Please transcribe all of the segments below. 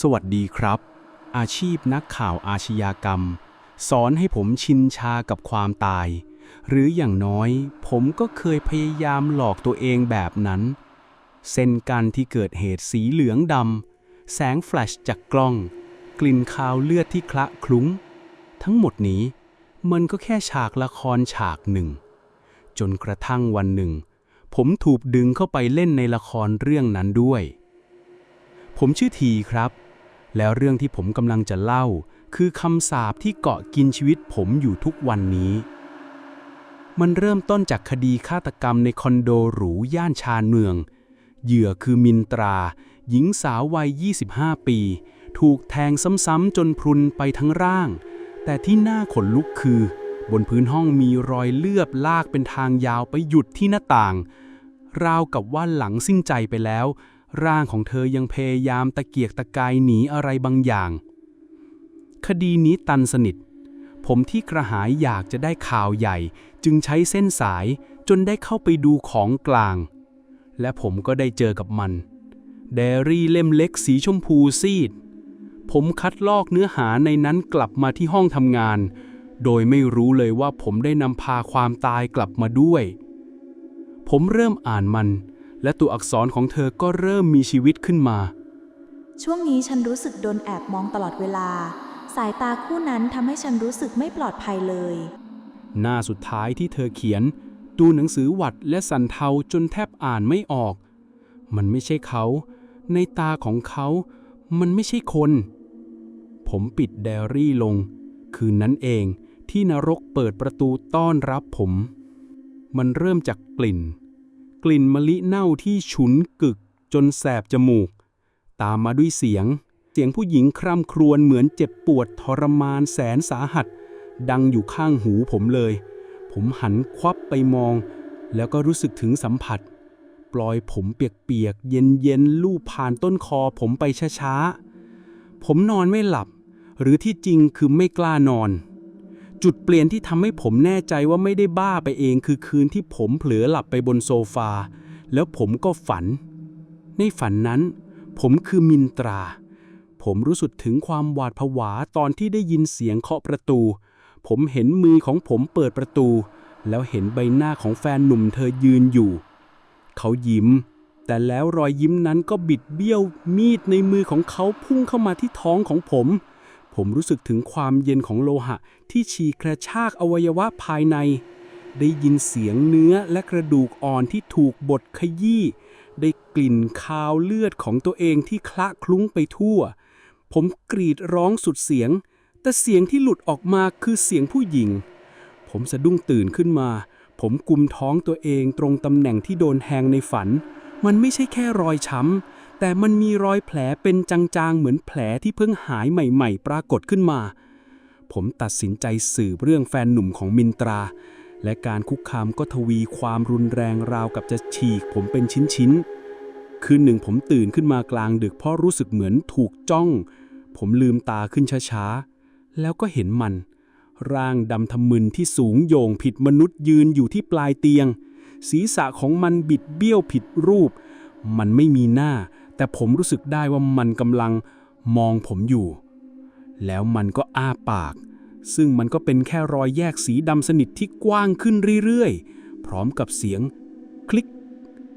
สวัสดีครับ อาชีพนักข่าวอาชญากรรม สอนให้ผมชินชากับความตาย หรืออย่างน้อย ผมก็เคยพยายามหลอกตัวเองแบบนั้น เส้นกันที่เกิดเหตุสีเหลืองดำแสงแฟลชจากกล้อง กลิ่นคาวเลือดที่คละคลุ้ง ทั้งหมดนี้ มันก็แค่ฉากละครฉากหนึ่ง จนกระทั่งวันหนึ่ง ผมถูกดึงเข้าไปเล่นในละครเรื่องนั้นด้วย ผมชื่อทีครับ แล้วเรื่องที่ผมกำลังจะเล่า คือคำสาปที่เกาะกินชีวิตผมอยู่ทุกวันนี้ มันเริ่มต้นจากคดีฆาตกรรมในคอนโดหรูย่านชานเมือง เหยื่อคือมินตรา หญิงสาววัย 25 ปี ถูกแทงซ้ำๆจนพรุนไปทั้งร่าง แต่ที่น่าขนลุกคือบนพื้นห้องมีรอยเลือบลากเป็นทางยาวไปหยุดที่หน้าต่าง ราวกับว่าหลังสิ้นใจไปแล้ว ร่างของเธอยังพยายามตะเกียกตะกายหนีอะไรบางอย่าง คดีนี้ตันสนิท ผมที่กระหายอยากจะได้ข่าวใหญ่ จึงใช้เส้นสายจนได้เข้าไปดูของกลาง และผมก็ได้เจอกับมัน เดรี่เล่มเล็กสีชมพูซีด ผมคัดลอกเนื้อหาในนั้นกลับมาที่ห้องทำงาน โดยไม่รู้เลยว่าผมได้นำพาความตายกลับมาด้วย ผมเริ่มอ่านมัน และตัวอักษรของเธอก็เริ่มมีชีวิตขึ้นมา ช่วงนี้ฉันรู้สึกโดนแอบมองตลอดเวลา สายตาคู่นั้นทำให้ฉันรู้สึกไม่ปลอดภัยเลย หน้าสุดท้ายที่เธอเขียน ดูหนังสือหวัดและสันเทาจนแทบอ่านไม่ออก มันไม่ใช่เขา ในตาของเขา มันไม่ใช่คน ผมปิดไดอารี่ลง คืนนั้นเองที่นรกเปิดประตูต้อนรับผม มันเริ่มจากกลิ่น กลิ่นมะลิเน่าที่ฉุนกึกจนแสบจมูก ตามมาด้วยเสียง เสียงผู้หญิงคร่ำครวญเหมือนเจ็บปวดทรมานแสนสาหัส ดังอยู่ข้างหูผมเลย ผมหันควับไปมอง แล้วก็รู้สึกถึงสัมผัส ปล่อยผมเปียกๆ เย็นๆ ลูบผ่านต้นคอผมไปช้าๆ ผมนอนไม่หลับ หรือที่จริงคือไม่กล้านอน จุดเปลี่ยนที่ทำให้ผมแน่ใจว่าไม่ได้บ้าไปเองคือคืนที่ผมเผลอหลับไปบนโซฟา แล้วผมก็ฝัน ในฝันนั้น ผมคือมินตรา ผมรู้สึกถึงความหวาดผวาตอนที่ได้ยินเสียงเคาะประตู ผมเห็นมือของผมเปิดประตู แล้วเห็นใบหน้าของแฟนหนุ่มเธอยืนอยู่ เขายิ้ม แต่แล้วรอยยิ้มนั้นก็บิดเบี้ยวมีดในมือของเขาพุ่งเข้ามาที่ท้องของผม ผมรู้สึกถึงความเย็นของโลหะ ที่ฉีกกระชากอวัยวะภายใน ได้ยินเสียงเนื้อและกระดูกอ่อนที่ถูกบดขยี้ ได้กลิ่นคาวเลือดของตัวเองที่คละคลุ้งไปทั่ว ผมกรีดร้องสุดเสียง แต่เสียงที่หลุดออกมาคือเสียงผู้หญิง ผมสะดุ้งตื่นขึ้นมา ผมกุมท้องตัวเองตรงตำแหน่งที่โดนแทงในฝัน มันไม่ใช่แค่รอยช้ำ แต่มันมีรอยแผลเป็นจางๆ เหมือนแผลที่เพิ่งหายใหม่ ๆ ปรากฏขึ้นมา ผมตัดสินใจสืบเรื่องแฟนหนุ่มของมินตรา และการคุกคามก็ทวีความรุนแรงราวกับจะฉีกผมเป็นชิ้นๆ คืนหนึ่งผมตื่นขึ้นมากลางดึกเพราะรู้สึกเหมือนถูกจ้อง ผมลืมตาขึ้นช้าๆ แล้วก็เห็นมัน ร่างดำทะมึนที่สูงโยงผิดมนุษย์ยืนอยู่ที่ปลายเตียง ศีรษะของมันบิดเบี้ยวผิดรูป มันไม่มีหน้า แต่ผมรู้สึกได้ว่ามันกำลังมองผมอยู่ แล้วมันก็อ้าปาก ซึ่งมันก็เป็นแค่รอยแยกสีดำสนิทที่กว้างขึ้นเรื่อยๆ พร้อมกับเสียง คลิก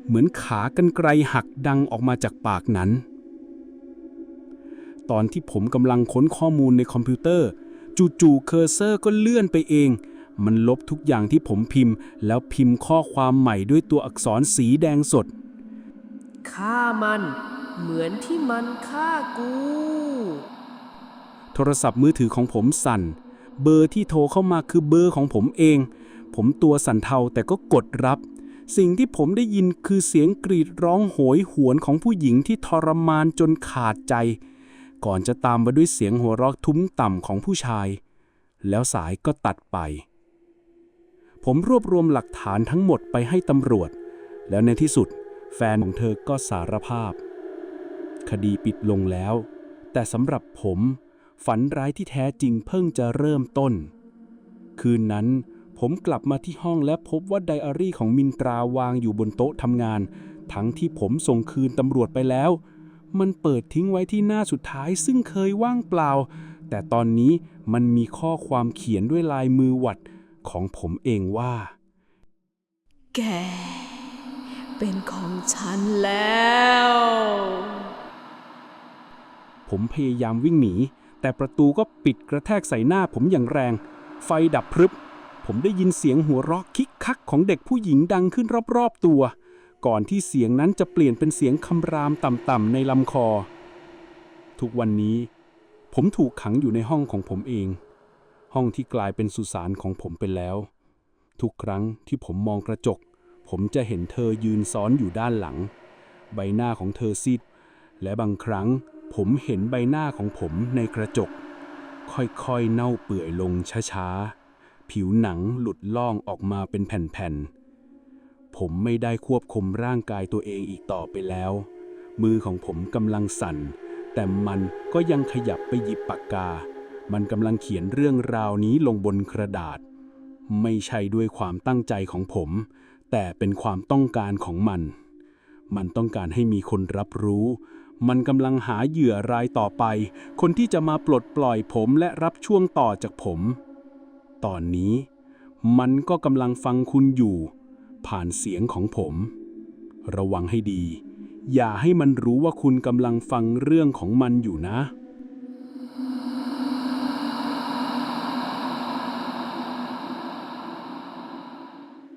เหมือนขากรรไกรหักดังออกมาจากปากนั้น ตอนที่ผมกำลังค้นข้อมูลในคอมพิวเตอร์ จู่ๆเคอร์เซอร์ก็เลื่อนไปเอง มันลบทุกอย่างที่ผมพิมพ์ แล้วพิมพ์ข้อความใหม่ด้วยตัวอักษรสีแดงสด ฆ่ามัน เหมือนที่มันฆ่ากู โทรศัพท์มือถือของผมสั่น เบอร์ที่โทรเข้ามาคือเบอร์ของผมเอง ผมตัวสั่นเทาแต่ก็กดรับ สิ่งที่ผมได้ยินคือเสียงกรีดร้องโหยหวนของผู้หญิงที่ทรมานจนขาดใจ ก่อนจะตามมาด้วยเสียงหัวเราะทุ้มต่ำของผู้ชาย แล้วสายก็ตัดไป ผมรวบรวมหลักฐานทั้งหมดไปให้ตำรวจ แล้วในที่สุด แฟนของเธอก็สารภาพ คดีปิดลงแล้ว แต่สำหรับผม ฝันร้ายที่แท้จริงเพิ่งจะเริ่มต้น คืนนั้นผมกลับมาที่ห้องและพบว่าไดอารี่ของมินตราวางอยู่บนโต๊ะทำงาน ทั้งที่ผมส่งคืนตำรวจไปแล้ว มันเปิดทิ้งไว้ที่หน้าสุดท้ายซึ่งเคยว่างเปล่า แต่ตอนนี้มันมีข้อความเขียนด้วยลายมือหวัดของผมเองว่า แก เป็นของฉันแล้ว ผมพยายามวิ่งหนี แต่ประตูก็ปิดกระแทกใส่หน้าผมอย่างแรง ไฟดับพรึบ ผมได้ยินเสียงหัวเราะคิกคักของเด็กผู้หญิงดังขึ้นรอบๆตัว ก่อนที่เสียงนั้นจะเปลี่ยนเป็นเสียงคำรามต่ำๆในลำคอ ทุกวันนี้ ผมถูกขังอยู่ในห้องของผมเอง ห้องที่กลายเป็นสุสานของผมไปแล้ว ทุกครั้งที่ผมมองกระจก ผมจะเห็นเธอยืนซ้อนอยู่ด้านหลัง ใบหน้าของเธอซีด และบางครั้งผมเห็นใบหน้าของผมในกระจก ค่อยๆเน่าเปื่อยลงช้าๆ ผิวหนังหลุดล่องออกมาเป็นแผ่นๆ ผมไม่ได้ควบคุมร่างกายตัวเองอีกต่อไปแล้ว มือของผมกำลังสั่น แต่มันก็ยังขยับไปหยิบปากกา มันกำลังเขียนเรื่องราวนี้ลงบนกระดาษ ไม่ใช่ด้วยความตั้งใจของผม แต่เป็นความต้องการของมัน มันต้องการให้มีคนรับรู้ มันกำลังหาเหยื่อรายต่อไป คนที่จะมาปลดปล่อยผมและรับช่วงต่อจากผม ตอนนี้ มันก็กำลังฟังคุณอยู่ ผ่านเสียงของผม ระวังให้ดี อย่าให้มันรู้ว่าคุณกำลังฟังเรื่องของมันอยู่นะ